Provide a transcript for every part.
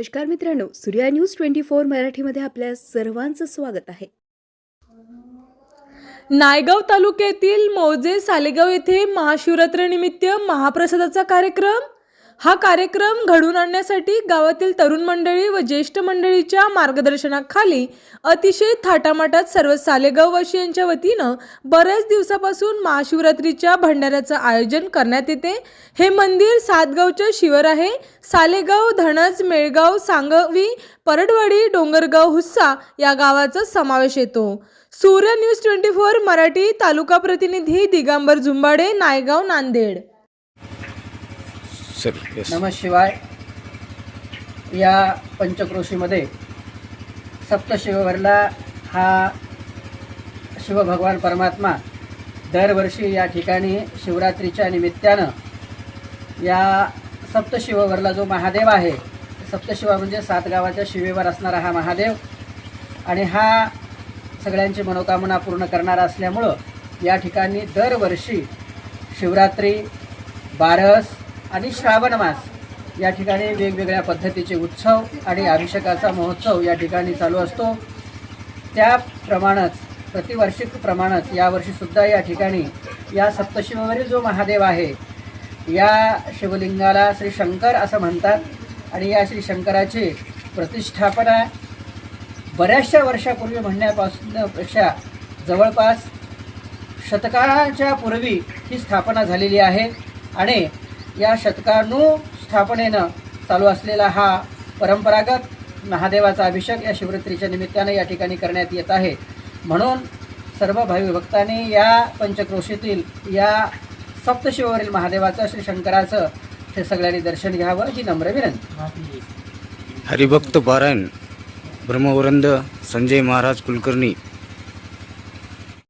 नमस्कार मित्रांनो Surya news twenty four मराठीमध्ये आपल्या सर्वांचं स्वागत आहे. नायगाव तालुक्यातील मौजे सालेगाव येथे महाशिवरात्रीनिमित्त महाप्रसादाचा कार्यक्रम हा कार्यक्रम घडवून आणण्यासाठी गावातील तरुण मंडळी व ज्येष्ठ मंडळीच्या मार्गदर्शनाखाली अतिशय थाटामाटात सर्व सालेगाववासियांच्या वतीनं बऱ्याच दिवसापासून महाशिवरात्रीच्या भंडाऱ्याचं आयोजन करण्यात येते. हे मंदिर सातगावच्या शिवर आहे. सालेगाव धणज मेळगाव सांगवी परडवाडी डोंगरगाव हुस्सा या गावाचा समावेश येतो. Surya news twenty four Marathi तालुका प्रतिनिधी दिगंबर झुंबाडे नायगाव नांदेड. सर नम शिवाय. या पंचक्रोशीमध्ये सप्तशिववरला हा शिवभगवान परमात्मा दरवर्षी या ठिकाणी शिवरात्रीच्या निमित्तानं या सप्तशिववरला जो महादेव आहे सप्तशिवा म्हणजे सात गावाच्या शिवेवर असणारा हा महादेव आणि हा सगळ्यांची मनोकामना पूर्ण करणारा असल्यामुळं या ठिकाणी दरवर्षी शिवरात्री बारस आणि श्रावण मास या ठिकाणी वेगवेगळ्या पद्धतीचे उत्सव आणि अभिषेकाचा महोत्सव या ठिकाणी चालू असतो. त्याप्रमाणेच प्रतिवर्षीप्रमाणेच यावर्षीसुद्धा या ठिकाणी या सप्तशिववरील जो महादेव आहे या शिवलिंगाला श्री शंकर असं म्हणतात आणि या श्री शंकराची प्रतिष्ठापना बऱ्याचशा वर्षापूर्वी म्हणण्यापासूनपेक्षा जवळपास शतकाच्या पूर्वी ही स्थापना झालेली आहे आणि या शतकानुस्थापनेनं चालू असलेला हा परंपरागत महादेवाचा अभिषेक या शिवरात्रीच्या निमित्ताने या ठिकाणी करण्यात येत आहे. म्हणून सर्व भावी भक्तांनी या पंचक्रोशीतील या सप्तशिवावरील महादेवाचं श्री शंकराचं हे सगळ्यांनी दर्शन घ्यावं ही नम्र विनंती. हरिभक्त पारायण ब्रह्मवरंद संजय महाराज कुलकर्णी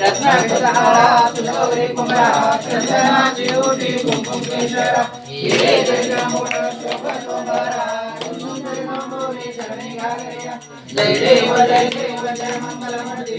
రత్నవిగ్రహారా తులగౌరి కుమరా చందన జియోటి కుంకుమేశ్వర. ఇదే చంద్రమూల శోభ సోమరా జయ దేవ జయ దేవ జయ మంగళమూర్తి